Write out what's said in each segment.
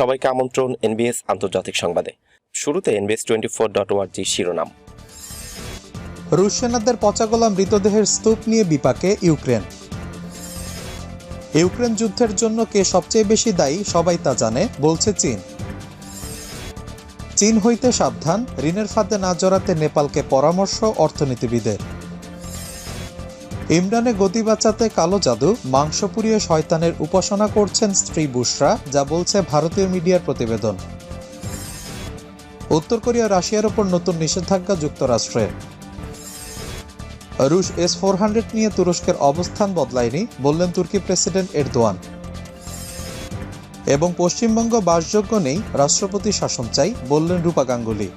সবাইকে আমন্ত্রণ এনবিএস আন্তর্জাতিক সংবাদে। শুরুতে এনবিএস টোয়েন্টি ফোর ডট ওয়ার্জি শিরোনাম। রুশ সেনাদের পচাগোলা মৃতদেহের স্তূপ নিয়ে বিপাকে ইউক্রেন। ইউক্রেন যুদ্ধের জন্য কে সবচেয়ে বেশি দায়ী সবাই তা জানে, বলছে চীন। চীন হইতে সাবধান, ঋণের ফাঁদে না জড়াতে নেপালকে পরামর্শ অর্থনীতিবিদের। ইমরানে গতি বাঁচাতে কালো জাদু, মাংস পুড়িয়ে শয়তানের উপাসনা করছেন স্ত্রী বুশরা, যা বলছে ভারতীয় মিডিয়ার প্রতিবেদন। উত্তর কোরিয়া, রাশিয়ার ওপর নতুন নিষেধাজ্ঞা যুক্তরাষ্ট্রের। রুশ এস ফোর হান্ড্রেড নিয়ে তুরস্কের অবস্থান বদলায়নি, বললেন তুর্কি প্রেসিডেন্ট এরদোয়ান। এবং পশ্চিমবঙ্গ বাসযোগ্য নেই, রাষ্ট্রপতি শাসন চাই, বললেন রূপা গাঙ্গুলি।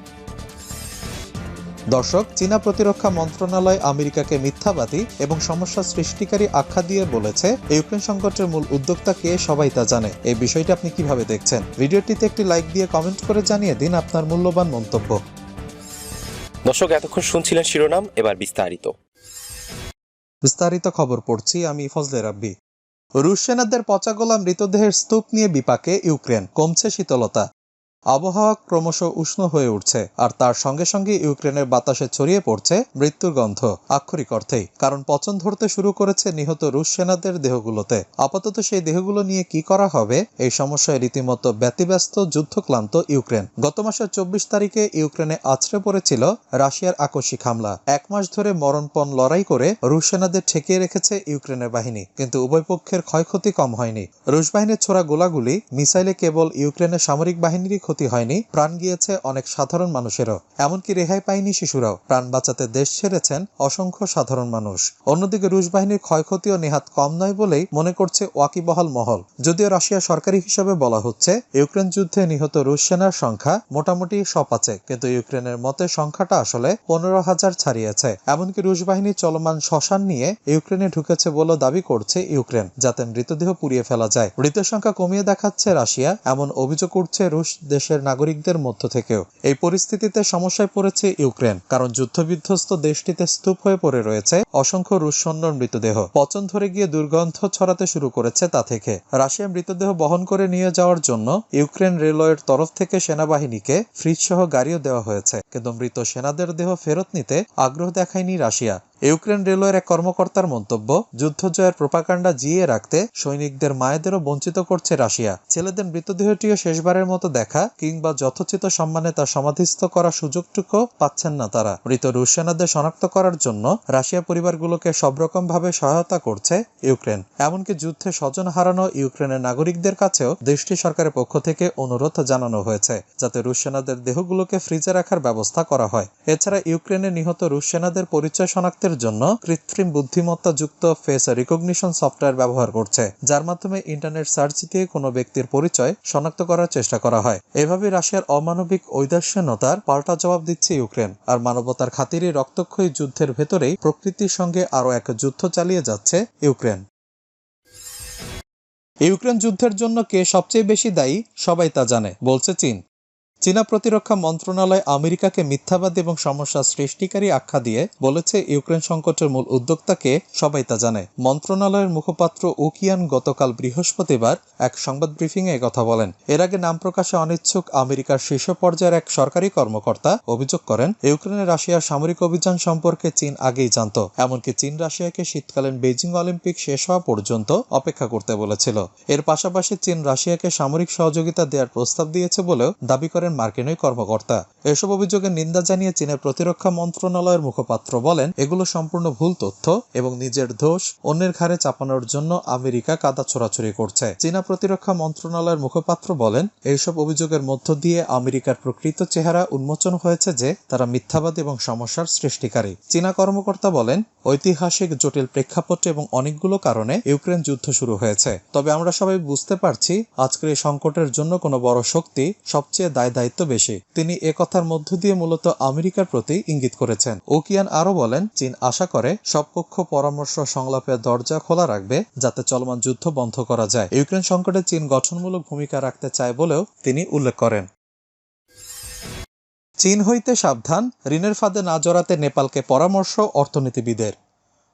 দর্শক চীনা প্রতিরক্ষা মন্ত্রণালয় আমেরিকাকে মিথ্যাবাদী এবং সমস্যা সৃষ্টিকারী আখ্যা দিয়ে বলেছে ইউক্রেন সংকটের মূল উদ্যোক্তা কে সবাই তা জানে। এই বিষয়টি আপনি কীভাবে দেখছেন? ভিডিওটিতে একটি লাইক দিয়ে কমেন্ট করে জানিয়ে দিন আপনার মূল্যবান মন্তব্য। দর্শক এতক্ষণ শুনছিলেন শিরোনাম এবার বিস্তারিত। বিস্তারিত খবর পড়ছি আমি ফজলে রাব্বি। রুশ সেনাদের পচাগোলা মৃতদেহের স্তূপ নিয়ে বিপাকে ইউক্রেন কমছে শীতলতা। আবহাওয়া ক্রমশ উষ্ণ হয়ে উঠছে, আর তার সঙ্গে সঙ্গে ইউক্রেনের বাতাসে ছড়িয়ে পড়ছে মৃত্যুর গন্ধ, আক্ষরিক অর্থেই, কারণ পচন ধরতে শুরু করেছে নিহত রুশ সেনাদের দেহগুলোতে। আপাতত সেই দেহগুলো নিয়ে কি করা হবে? এই সমস্যায় রীতিমতো ব্যতিব্যস্ত, যুদ্ধক্লান্ত ইউক্রেন। গত মাসের চব্বিশ তারিখে ইউক্রেনে আছড়ে পড়েছিল রাশিয়ার আকস্মিক হামলা। এক মাস ধরে মরণপণ লড়াই করে রুশ সেনাদের ঠেকিয়ে রেখেছে ইউক্রেনের বাহিনী, কিন্তু উভয় পক্ষের ক্ষয়ক্ষতি কম হয়নি। রুশ বাহিনীর ছোড়া গোলাগুলি, মিসাইলে কেবল ইউক্রেনের সামরিক বাহিনীরই ক্ষতি হয়নি, প্রাণ গিয়েছে অনেক সাধারণ মানুষেরও। এমনকি রেহাই পায়নি শিশুরাও। প্রাণ বাঁচাতে দেশ ছেড়েছেন অসংখ্য সাধারণ মানুষ। অন্যদিকে রুশ বাহিনীর ক্ষয়ক্ষতিও নেহাত কম নয় বলেই মনে করছে ওয়াকিবহাল মহল। যদিও রাশিয়া সরকারি হিসাবে বলা হচ্ছে, ইউক্রেন যুদ্ধে নিহত রুশ সেনার সংখ্যা মোটামুটি সপ আছে কিন্তু ইউক্রেনের মতে সংখ্যাটা আসলে পনেরো হাজার ছাড়িয়েছে। এমনকি রুশ বাহিনী চলমান শ্মশান নিয়ে ইউক্রেনে ঢুকেছে বলে দাবি করছে ইউক্রেন, যাতে মৃতদেহ পুড়িয়ে ফেলা যায়। মৃতের সংখ্যা কমিয়ে দেখাচ্ছে রাশিয়া। এমন অভিযোগ উঠছে রুশ দেশের নাগরিকদের মধ্য থেকেও। এই পরিস্থিতিতে সমস্যায় পড়েছে ইউক্রেন, কারণ যুদ্ধবিধ্বস্ত দেশটিতে স্তূপ হয়ে পড়ে রয়েছে অসংখ্য রুশ মৃতদেহ। পচন ধরে গিয়ে দুর্গন্ধ ছড়াতে শুরু করেছে তা থেকে। রাশিয়া মৃতদেহ বহন করে নিয়ে যাওয়ার জন্য ইউক্রেন রেলওয়ের তরফ থেকে সেনাবাহিনীকে ফ্রিজ সহ গাড়িও দেওয়া হয়েছে। কিন্তু মৃত সেনাদের দেহ ফেরত নিতে আগ্রহ দেখায়নি রাশিয়া। ইউক্রেন রেলওয়ের এক কর্মকর্তার মন্তব্য যুদ্ধ জয়ের প্রোপাকাণ্ডা জিয়ে রাখতে সৈনিকদের, মায়েদেরও বঞ্চিত করছে রাশিয়া। ছেলেদের মৃতদেহটিও শেষবারের মতো দেখা কিংবা যথোচিত সম্মানে তা সমাধিস্থ করার সুযোগটুকু পাচ্ছেন না তারা। মৃত রুশ সেনাদের শনাক্ত করার জন্য রাশিয়া পরিবারগুলোকে সব রকম ভাবে সহায়তা করছে ইউক্রেন। এমনকি যুদ্ধে স্বজন হারানো ইউক্রেনের নাগরিকদের কাছেও দেশটি সরকারের পক্ষ থেকে অনুরোধ জানানো হয়েছে, যাতে রুশ সেনাদের দেহগুলোকে ফ্রিজে রাখার ব্যবস্থা করা হয়। এছাড়া ইউক্রেনে নিহত রুশ সেনাদের পরিচয় শনাক্তের জন্য কৃত্রিম বুদ্ধিমত্তা যুক্ত ফেস রিকগনিশন সফটওয়্যার ব্যবহার করছে, যার মাধ্যমে ইন্টারনেট সার্চ দিয়ে কোনো ব্যক্তির পরিচয় শনাক্ত করার চেষ্টা করা হয়। এভাবে রাশিয়ার অমানবিক ঔদাসীনতার পাল্টা জবাব দিচ্ছে ইউক্রেন, আর মানবতার খাতিরে রক্তক্ষয়ী যুদ্ধের ভেতরেই প্রকৃতির সঙ্গে আরও এক যুদ্ধ চালিয়ে যাচ্ছে ইউক্রেন। ইউক্রেন যুদ্ধের জন্য কে সবচেয়ে বেশি দায়ী? সবাই তা জানে, বলছে চীন। চীনা প্রতিরক্ষা মন্ত্রণালয় আমেরিকাকে মিথ্যাবাদী এবং সমস্যা সৃষ্টিকারী আখ্যা দিয়ে বলেছে, ইউক্রেন সংকটের মূল উদ্যোক্তাকে সবাই তা জানে। মন্ত্রণালয়ের মুখপাত্র উকিয়ান গতকাল বৃহস্পতিবার এক সংবাদ ব্রিফিংয়ে কথা বলেন। এর আগে নাম প্রকাশে অনিচ্ছুক আমেরিকার শীর্ষ পর্যায়ের এক সরকারি কর্মকর্তা অভিযোগ করেন, ইউক্রেনে রাশিয়ার সামরিক অভিযান সম্পর্কে চীন আগেই জানত, এমনকি চীন রাশিয়াকে শীতকালীন বেজিং অলিম্পিক শেষ হওয়া পর্যন্ত অপেক্ষা করতে বলেছিল। এর পাশাপাশি চীন রাশিয়াকে সামরিক সহযোগিতা দেওয়ার প্রস্তাব দিয়েছে বলেও দাবি করেন মার্কিন ওই কর্মকর্তা। এসব অভিযোগের নিন্দা জানিয়ে চীনের প্রতিরক্ষা মন্ত্রণালয়ের মুখপাত্র বলেন, এগুলো সম্পূর্ণ ভুল তথ্য এবং নিজের দোষ অন্যের ঘাড়ে চাপানোর জন্য আমেরিকা কাদা ছোড়াছড়ি করছে। চীনা প্রতিরক্ষা মন্ত্রণালয়ের মুখপাত্র বলেন এইসব অভিযোগের মধ্য দিয়ে আমেরিকার প্রকৃত চেহারা উন্মোচন হয়েছে যে তারা মিথ্যাবাদ এবং সমস্যার সৃষ্টিকারী। চীনা কর্মকর্তা বলেন, ঐতিহাসিক, জটিল প্রেক্ষাপটে এবং অনেকগুলো কারণে ইউক্রেন যুদ্ধ শুরু হয়েছে। তবে আমরা সবাই বুঝতে পারছি, আজকের এই সংকটের জন্য কোনো বড় শক্তি সবচেয়ে দায় দায়িত্ব বেশি। তিনি এ কথার মধ্য দিয়ে মূলত আমেরিকার প্রতি ইঙ্গিত করেছেন। ওকিয়ান আরও বলেন, চীন আশা করে সব পক্ষ পরামর্শ সংলাপের দরজা খোলা রাখবে যাতে চলমান যুদ্ধ বন্ধ করা যায়। ইউক্রেন সংকটে চীন গঠনমূলক ভূমিকা রাখতে চায় বলেও তিনি উল্লেখ করেন। চীন হইতে সাবধান, ঋণের ফাঁদে না জড়াতে নেপালকে পরামর্শ অর্থনীতিবিদের।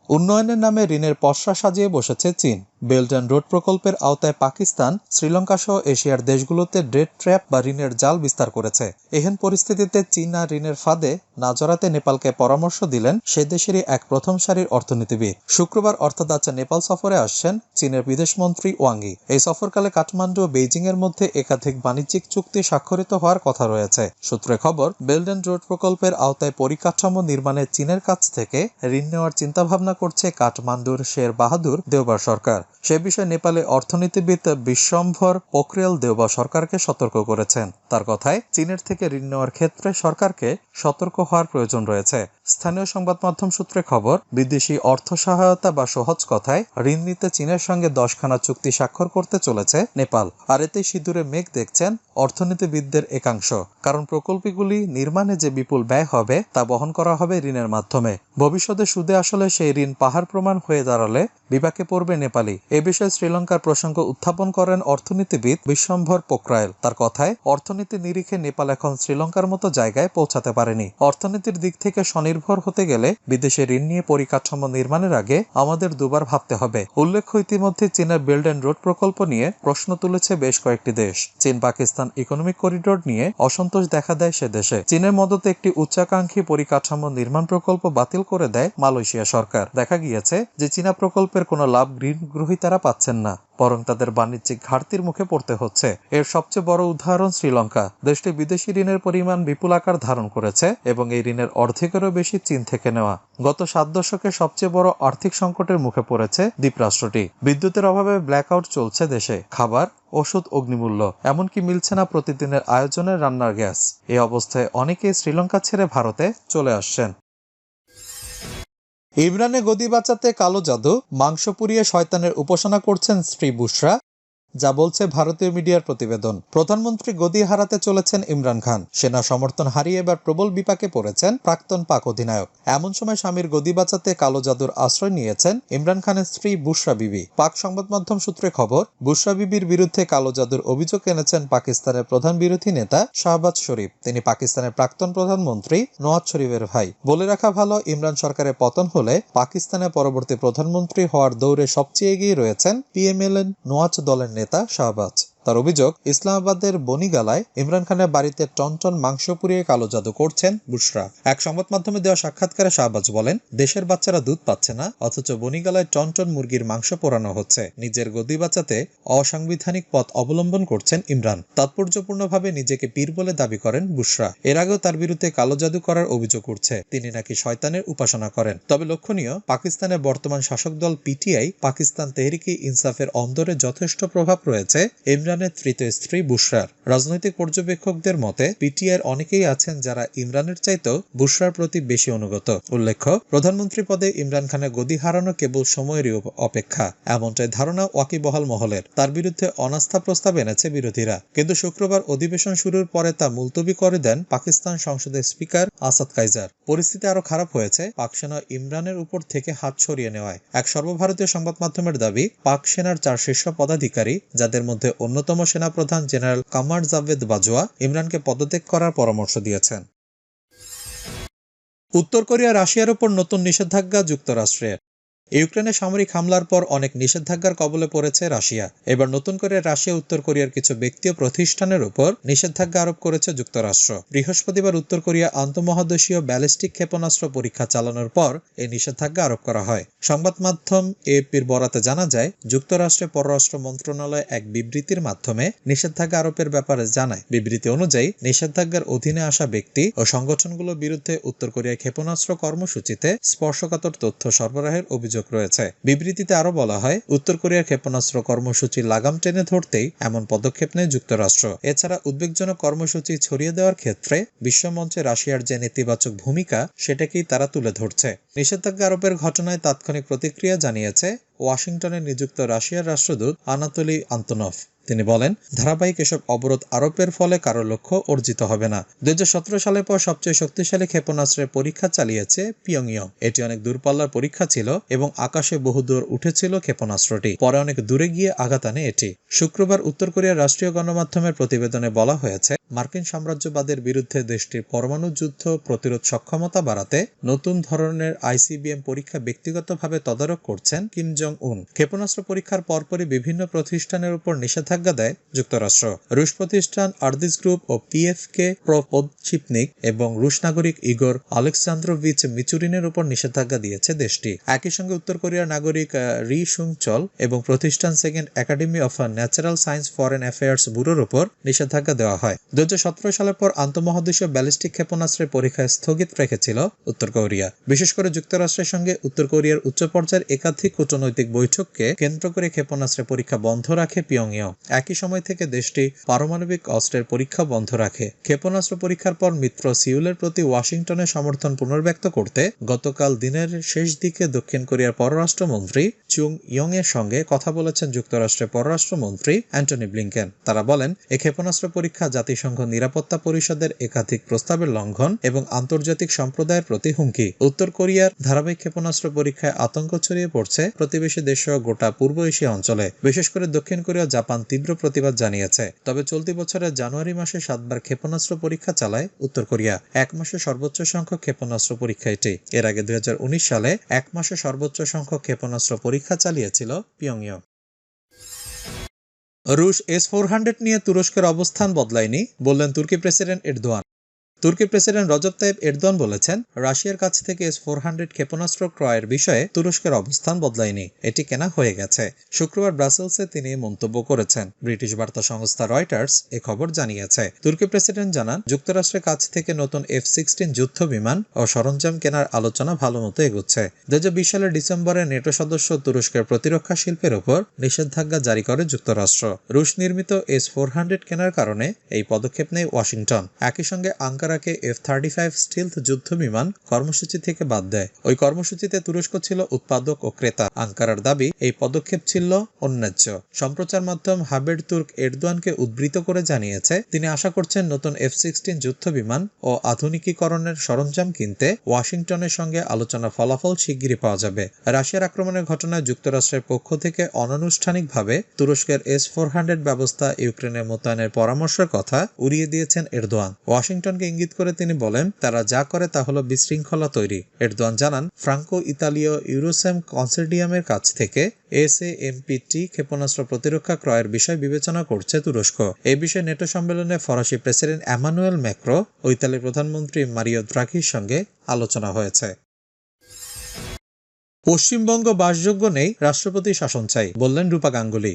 উন্নয়নের নামে ঋণের পসরা সাজিয়ে বসেছে চীন। বেল্ট অ্যান্ড রোড প্রকল্পের আওতায় পাকিস্তান শ্রীলঙ্কা সহ এশিয়ার দেশগুলোতে ডেট ট্র্যাপ বা ঋণের জাল বিস্তার করেছে। এহেন পরিস্থিতিতে চীন ঋণের ফাঁদে না জড়াতে নেপালকে পরামর্শ দিলেন সে দেশেরই এক প্রথম সারির অর্থনীতিবিদ। শুক্রবার অর্থদাচা নেপাল সফরে আসছেন চীনের বিদেশমন্ত্রী ওয়াংই এই সফরকালে কাঠমান্ডু ও বেইজিং এর মধ্যে একাধিক বাণিজ্যিক চুক্তি স্বাক্ষরিত হওয়ার কথা রয়েছে। সূত্রে খবর, বেল্ট অ্যান্ড রোড প্রকল্পের আওতায় পরিকাঠামো নির্মাণে চীনের কাছ থেকে ঋণ নেওয়ার চিন্তাভাবনা করছে কাঠমান্ডুর শের বাহাদুর দেওবার সরকার। সে বিষয়ে নেপালে অর্থনীতিবিদ বিশ্বম্ভর পোখরিয়াল দেওবা সরকারকে সতর্ক করেছেন। তার কথায় চীনের থেকে ঋণ নেওয়ার ক্ষেত্রে সরকারকে সতর্ক হওয়ার প্রয়োজন রয়েছে। স্থানীয় সংবাদ মাধ্যম সূত্রে খবর, বিদেশি অর্থ সহায়তা বা সহজ কথায় ঋণ নিতে চীনের সঙ্গে দশখানা চুক্তি স্বাক্ষর করতে চলেছে নেপাল। আর এতে সিঁদুরে মেঘ দেখছেন অর্থনীতিবিদদের একাংশ। কারণ প্রকল্পগুলি নির্মাণে যে বিপুল ব্যয় হবে, তা বহন করা হবে ঋণের মাধ্যমে। ভবিষ্যতে সুদে আসলে সেই ঋণ পাহাড় প্রমাণ হয়ে দাঁড়ালে বিপাকে পড়বে নেপালি। এ বিষয়ে শ্রীলঙ্কার প্রসঙ্গ উত্থাপন করেন অর্থনীতিবিদ বিশ্বম্ভর পোখরায়েল। তার কথায়, অর্থনীতি নিরিখে নেপাল এখন শ্রীলঙ্কার মতো জায়গায় পৌঁছাতে পারেনি। অর্থনীতির দিক থেকে স্বনির্ভর হতে গেলে বিদেশে ঋণ নিয়ে পরিকাঠামো নির্মাণের আগে আমাদের দুবার ভাবতে হবে। উল্লেখ্য, ইতিমধ্যে চীনের বিল্ড অ্যান্ড রোড প্রকল্প নিয়ে প্রশ্ন তুলেছে বেশ কয়েকটি দেশ। চীন পাকিস্তান ইকোনমিক করিডোর নিয়ে অসন্তোষ দেখা দেয় সে দেশে। চীনের মদতে একটি উচ্চাকাঙ্ক্ষী পরিকাঠামো নির্মাণ প্রকল্প বাতিল করে দেয় মালয়েশিয়া সরকার। দেখা গিয়েছে যে চীনা প্রকল্পের কোনো লাভ ঋণ গ্রহীতারা পাচ্ছেন না। বরং তাদের বাণিজ্যিক ঘাটতির মুখে পড়তে হচ্ছে। এর সবচেয়ে বড় উদাহরণ শ্রীলঙ্কা। দেশটি বিদেশি ঋণের পরিমাণ বিপুল আকার ধারণ করেছে এবং এই ঋণের অর্ধেকেরও বেশি চীন থেকে নেওয়া। গত সাত দশকে সবচেয়ে বড় আর্থিক সংকটের মুখে পড়েছে দ্বীপরাষ্ট্রটি। বিদ্যুতের অভাবে ব্ল্যাকআউট চলছে দেশে। খাবার, ওষুধ, অগ্নিমূল্য, এমনকি মিলছে না প্রতিদিনের আয়োজনের রান্নার গ্যাস। এই অবস্থায় অনেকেই শ্রীলঙ্কা ছেড়ে ভারতে চলে আসছেন। ইমরানে গদি বাঁচাতে কালো জাদু মাংস পুড়িয়ে শয়তানের উপাসনা করছেন স্ত্রী বুশরা। যা বলছে ভারতীয় মিডিয়ার প্রতিবেদন। প্রধানমন্ত্রী গদি হারাতে চলেছেন ইমরান খান। সেনা সমর্থন হারিয়ে এবার প্রবল বিপাকে পড়েছেন প্রাক্তন পাক অধিনায়ক। এমন সময় স্বামীর গদি বাঁচাতে কালো জাদুর আশ্রয় নিয়েছেন ইমরান খানের স্ত্রী বুশরা বিবি। পাক সংবাদ মাধ্যম সূত্রে খবর, বুশরা বিবির বিরুদ্ধে কালো জাদুর অভিযোগ এনেছেন পাকিস্তানের প্রধান বিরোধী নেতা শাহবাজ শরীফ। তিনি পাকিস্তানের প্রাক্তন প্রধানমন্ত্রী নওয়াজ শরীফের ভাই। বলে রাখা ভালো, ইমরান সরকারের পতন হলে পাকিস্তানের পরবর্তী প্রধানমন্ত্রী হওয়ার দৌড়ে সবচেয়ে এগিয়ে রয়েছেন পিএমএলএন নওয়াজ দলের নেতা শাহবাজ। তার অভিযোগ, ইসলামাবাদের বনিগালায় ইমরান খানের বাড়িতে টনটন মাংস পুড়িয়ে কালো জাদু করছেন বুশরা। এক সংবাদ মাধ্যমে দেওয়া সাক্ষাৎকারে শাহবাজ বলেন, দেশের বাচ্চারা দুধ পাচ্ছে না, অথচ বনিগালায় টনটন মুরগির মাংস পোড়ানো হচ্ছে। নিজের গদি বাঁচাতে অসাংবিধানিক পথ অবলম্বন করছেন ইমরান। তাৎপর্যপূর্ণভাবে নিজেকে পীর বলে দাবি করেন বুশরা। এর আগেও তার বিরুদ্ধে কালো জাদু করার অভিযোগ উঠছে। তিনি নাকি শয়তানের উপাসনা করেন। তবে লক্ষণীয় পাকিস্তানের বর্তমান শাসক দল পিটিআই পাকিস্তান তেহরিকি ইনসাফের অন্দরে যথেষ্ট প্রভাব রয়েছে। ইমরানের তৃতীয় স্ত্রী বুশরার। রাজনৈতিক পর্যবেক্ষকদের মতে, পিটিআইয়ের অনেকেই আছেন যারা ইমরানের চাইতেও বুশরার প্রতি বেশি অনুগত। উল্লেখ্য, প্রধানমন্ত্রী পদে ইমরান খানের গদি হারানো কেবল সময়েরই অপেক্ষা। এমনটাই ধারণা ওয়াকিবহাল মহলের। তার বিরুদ্ধে অনাস্থা প্রস্তাব এনেছে বিরোধীরা। কিন্তু শুক্রবার অধিবেশন শুরুর পরে তা মুলতবি করে দেন পাকিস্তান সংসদের স্পিকার আসাদ কাইজার পরিস্থিতি আরও খারাপ হয়েছে পাক সেনা ইমরানের উপর থেকে হাত সরিয়ে নেওয়ায়। এক সর্বভারতীয় সংবাদ মাধ্যমের দাবি, পাক সেনার চার শীর্ষ পদাধিকারী, যাদের মধ্যে অন্যতম সেনাপ্রধান জেনারেল কামার জাভেদ বাজোয়া ইমরানকে পদত্যাগ করার পরামর্শ দিয়েছেন। উত্তর কোরিয়া রাশিয়ার উপর নতুন নিষেধাজ্ঞা যুক্তরাষ্ট্রের। ইউক্রেনে সামরিক হামলার পর অনেক নিষেধাজ্ঞার কবলে পড়েছে রাশিয়া। এবার নতুন করে রাশিয়া উত্তর কোরিয়ার কিছু ব্যক্তি ও প্রতিষ্ঠানের উপর নিষেধাজ্ঞা আরোপ করেছে যুক্তরাষ্ট্র। বৃহস্পতিবার উত্তর কোরিয়া আন্তঃমহাদেশীয় ব্যালিস্টিক ক্ষেপণাস্ত্র পরীক্ষা চালানোর পর এই নিষেধাজ্ঞা আরোপ করা হয়। সংবাদ মাধ্যম এপির বরাতে জানা যায় যুক্তরাষ্ট্রের পররাষ্ট্র মন্ত্রণালয় এক বিবৃতির মাধ্যমে নিষেধাজ্ঞা আরোপের ব্যাপারে জানায়। বিবৃতি অনুযায়ী, নিষেধাজ্ঞার অধীনে আসা ব্যক্তি ও সংগঠনগুলোর বিরুদ্ধে উত্তর কোরিয়ার ক্ষেপণাস্ত্র কর্মসূচিতে স্পর্শকাতর তথ্য সরবরাহের অভিযোগ রয়েছে। বিবৃতিতে আরও বলা হয়, উত্তর কোরিয়ার ক্ষেপণাস্ত্র কর্মসূচি লাগাম টেনে ধরতেই এমন পদক্ষেপ নেয় যুক্তরাষ্ট্র। এছাড়া উদ্বেগজনক কর্মসূচি ছড়িয়ে দেওয়ার ক্ষেত্রে বিশ্বমঞ্চে রাশিয়ার যে নেতিবাচক ভূমিকা, সেটাকেই তারা তুলে ধরছে। নিষেধাজ্ঞা আরোপের ঘটনায় তাৎক্ষণিক প্রতিক্রিয়া জানিয়েছে ওয়াশিংটনে নিযুক্ত রাশিয়ার রাষ্ট্রদূত আনাতলি আন্তনফ। তিনি বলেন, ধারাবাহিক এসব অবরোধ আরোপের ফলে কারও লক্ষ্য অর্জিত হবে না। দুই সালের পর সবচেয়ে শক্তিশালী ক্ষেপণাস্ত্রের পরীক্ষা চালিয়েছে পিয়ংইয়ং। এটি অনেক দূরপাল্লার পরীক্ষা ছিল এবং আকাশে বহুদূর উঠেছিল ক্ষেপণাস্ত্রটি। পরে অনেক দূরে গিয়ে আঘাত আনে এটি। শুক্রবার উত্তর কোরিয়ার রাষ্ট্রীয় গণমাধ্যমের প্রতিবেদনে বলা হয়েছে, মার্কিন সাম্রাজ্যবাদের বিরুদ্ধে দেশটির পরমাণু যুদ্ধ প্রতিরোধ সক্ষমতা বাড়াতে নতুন ধরনের আইসিবিএম পরীক্ষা ব্যক্তিগতভাবে তদারক করছেন কিম জং উন ক্ষেপণাস্ত্র পরীক্ষার পরপরই বিভিন্ন প্রতিষ্ঠানের উপর নিষেধাজ্ঞা দেয় যুক্তরাষ্ট্র। রুশ প্রতিষ্ঠান আর্দিস গ্রুপ ও পিএফকে প্রপোদশিপনিক এবং রুশ নাগরিক ইগোর আলেকসান্দ্রোভিচ মিচুরিনের উপর নিষেধাজ্ঞা দিয়েছে দেশটি। একই সঙ্গে উত্তর কোরিয়ার নাগরিক রি সুং চল এবং প্রতিষ্ঠান second academy of natural science foreign affairs ব্যুরোর উপর নিষেধাজ্ঞা দেওয়া হয়। দু হাজার সতেরো সালের পর আন্তঃমহাদেশীয় ব্যালিস্টিক ক্ষেপণাস্ত্রের পরীক্ষা স্থগিত রেখেছিল উত্তর কোরিয়া। বিশেষ করে যুক্তরাষ্ট্রের সঙ্গে উত্তর কোরিয়ার উচ্চ পর্যায়ের একাধিক কূটনৈতিক বৈঠককে কেন্দ্র করে ক্ষেপণাস্ত্রের পরীক্ষা বন্ধ রাখে পিয়ংইয়ং। একই সময় থেকে দেশটি পারমাণবিক অস্ত্রের পরীক্ষা বন্ধ রাখে। ক্ষেপণাস্ত্র পরীক্ষার পর মিত্র সিউলের প্রতি ওয়াশিংটনের সমর্থন পুনর্ব্যক্ত করতে গতকাল দিনের শেষ দিকে দক্ষিণ কোরিয়ার পররাষ্ট্রমন্ত্রী চুং ইয়ং এর সঙ্গে কথা বলেছেন যুক্তরাষ্ট্রের পররাষ্ট্রমন্ত্রী অ্যান্টনি ব্লিংকেন। তারা বলেন, এ ক্ষেপণাস্ত্র পরীক্ষা জাতিসংঘ নিরাপত্তা পরিষদের একাধিক প্রস্তাবের লঙ্ঘন এবং আন্তর্জাতিক সম্প্রদায়ের প্রতি হুমকি। উত্তর কোরিয়ার ধারাবাহিক ক্ষেপণাস্ত্র পরীক্ষায় আতঙ্ক ছড়িয়ে পড়ছে প্রতিবেশী দেশ গোটা পূর্ব এশিয়া অঞ্চলে। বিশেষ করে দক্ষিণ কোরিয়া জাপান তীব্র প্রতিবাদ জানিয়েছে। তবে চলতি বছরের জানুয়ারি মাসে সাতবার ক্ষেপণাস্ত্র পরীক্ষা চালায় উত্তর কোরিয়া। এক মাসে সর্বোচ্চ সংখ্যক ক্ষেপণাস্ত্র পরীক্ষা এটি। এর আগে দুই হাজার উনিশ সালে এক মাসে সর্বোচ্চ সংখ্যক ক্ষেপণাস্ত্র পরীক্ষা চালিয়েছিল পিয়ংইয়ং। রুশ এস ফোর হান্ড্রেড নিয়ে তুরস্কের অবস্থান বদলায়নি, বললেন তুর্কি প্রেসিডেন্ট এরদোয়ান। তুর্কি প্রেসিডেন্ট রজব তাইব এরদোয়ান বলেছেন, রাশিয়ার কাছ থেকে এস ফোর হান্ড্রেড ক্ষেপণাস্ত্র ক্রয়ের বিষয়ে তুরস্কের অবস্থান বদলায়নি। এটি কেনা হয়ে গেছে। শুক্রবার ব্রাসেলসে তিনি মন্তব্য করেছেন। ব্রিটিশ বার্তা সংস্থা রয়টার্স এ খবর জানিয়েছে। তুর্কি প্রেসিডেন্ট জানান, যুক্তরাষ্ট্রের কাছ থেকে নতুন এফ সিক্সটিন যুদ্ধ বিমান ও সরঞ্জাম কেনার আলোচনা ভালো মতো এগুচ্ছে দু সালের ডিসেম্বরে নেটো সদস্য তুরস্কের প্রতিরক্ষা শিল্পের উপর নিষেধাজ্ঞা জারি করে যুক্তরাষ্ট্র। রুশ নির্মিত এস ফোর হান্ড্রেড কেনার কারণে এই পদক্ষেপ নেয় ওয়াশিংটন। একই সঙ্গে আঙ্কারাকে এফ থার্টি ফাইভ স্টিলথ যুদ্ধ বিমান কর্মসূচি থেকে বাদ দেয়। ওই কর্মসূচিতে তুরস্ক ছিল উৎপাদক ও ক্রেতা। আঙ্কারার দাবি, এই পদক্ষেপ ছিল অন্যায্য। সম্প্রচার মাধ্যম হাবের তুর্ক এরদোয়ানকে উদ্বৃত করে জানিয়েছে, তিনি আশা করছেন নতুন এফ সিক্সটিন যুদ্ধ বিমান ও আধুনিকীকরণের সরঞ্জাম কিনতে ওয়াশিংটনের সঙ্গে আলোচনা ফলাফল শিগগিরই পাওয়া যাবে। রাশিয়ার আক্রমণের ঘটনায় যুক্তরাষ্ট্রের পক্ষ থেকে অনানুষ্ঠানিকভাবে তুরস্কের এস ফোর হান্ড্রেড ব্যবস্থা ইউক্রেনের মোতায়েনের পরামর্শের কথা উড়িয়ে দিয়েছেন এরদোয়ান। ওয়াশিংটনকে ইঙ্গিত করে তিনি বলেন, তারা যা করে তা হলো বিশৃঙ্খলা তৈরি। এরদোয়ান জানান, ফ্রাঙ্কো ইতালীয় ইউরোসেম কনসেডিয়ামের কাছ থেকে এস এ এমপিটি ক্ষেপণাস্ত্র প্রতিরক্ষা ক্রয়ের বিষয় বিবেচনা করছে তুরস্ক। এ বিষয়ে নেটো সম্মেলনে ফরাসি প্রেসিডেন্ট এমানুয়েল ম্যাক্রো ও ইতালির প্রধানমন্ত্রী মারিও দ্রাঘির সঙ্গে আলোচনা হয়েছে। পশ্চিমবঙ্গ বাসযোগ্য নেই, রাষ্ট্রপতি শাসন চাই, বললেন রূপা গাঙ্গুলি।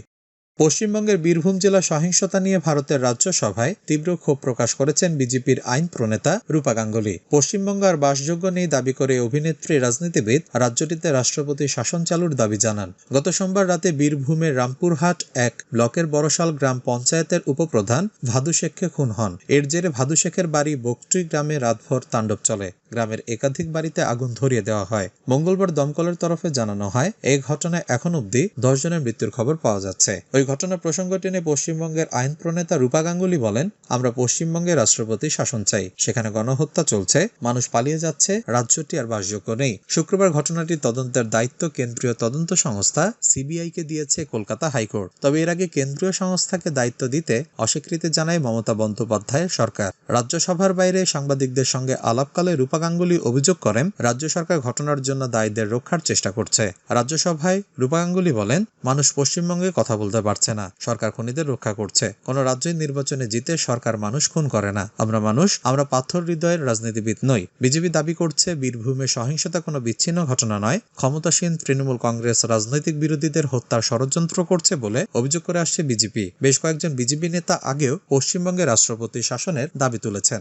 পশ্চিমবঙ্গের বীরভূম জেলা সহিংসতা নিয়ে ভারতের রাজ্যসভায় তীব্র ক্ষোভ প্রকাশ করেছেন বিজেপির আইন প্রণেতা রূপা গাঙ্গুলি। পশ্চিমবঙ্গ আর বাসযোগ্য নেই দাবি করে অভিনেত্রী, রাজনীতিবিদ রাজ্যটিতে রাষ্ট্রপতি শাসন চালুর দাবি জানান। গত সোমবার রাতে বীরভূমের রামপুরহাট এক ব্লকের বড়শাল গ্রাম পঞ্চায়েতের উপপ্রধান ভাদু শেখকে খুন হন। এর জেরে ভাদু শেখের বাড়ি বকটুই গ্রামে রাতভর তাণ্ডব চলে। গ্রামের একাধিক বাড়িতে আগুন ধরিয়ে দেওয়া হয়। মঙ্গলবার দমকলের তরফে জানানো হয়, এই ঘটনায় এখন অবধি দশ জনের মৃত্যুর খবর পাওয়া যাচ্ছে। ওই ঘটনার প্রসঙ্গ টেনে পশ্চিমবঙ্গের আইন প্রণেতা রূপা গাঙ্গুলি বলেন, আমরা পশ্চিমবঙ্গের রাষ্ট্রপতি শাসন চাই, সেখানে গণহত্যা চলছে, মানুষ পালিয়ে যাচ্ছে, রাজ্যটি আর বাসযোগ্য নেই। শুক্রবার ঘটনাটি তদন্তের দায়িত্ব কেন্দ্রীয় তদন্ত সংস্থা সিবিআই কে দিয়েছে কলকাতা হাইকোর্ট। তবে এর আগে কেন্দ্রীয় সংস্থাকে দায়িত্ব দিতে অস্বীকৃতি জানায় মমতা বন্দ্যোপাধ্যায়ের সরকার। রাজ্যসভার বাইরে সাংবাদিকদের সঙ্গে আলাপকালে রূপা গাঙ্গুলি অভিযোগ করেন, রাজ্য সরকার ঘটনার জন্য দায়ীদের রক্ষার চেষ্টা করছে। রাজ্যসভায় রূপা গাঙ্গুলি বলেন, মানুষ পশ্চিমবঙ্গে কথা বলতে পারছে না, সরকার খুনিদের রক্ষা করছে। কোন রাজ্যের নির্বাচনে জিতে সরকার মানুষ খুন করে না। আমরা মানুষ, আমরা পাথর হৃদয়ের রাজনীতিবিদ নই। বিজেপি দাবি করছে, বীরভূমে সহিংসতা কোনো বিচ্ছিন্ন ঘটনা নয়। ক্ষমতাসীন তৃণমূল কংগ্রেস রাজনৈতিক বিরোধীদের হত্যার ষড়যন্ত্র করছে বলে অভিযোগ করে আসছে বিজেপি। বেশ কয়েকজন বিজেপি নেতা আগেও পশ্চিমবঙ্গে রাষ্ট্রপতি শাসনের দাবি তুলেছেন।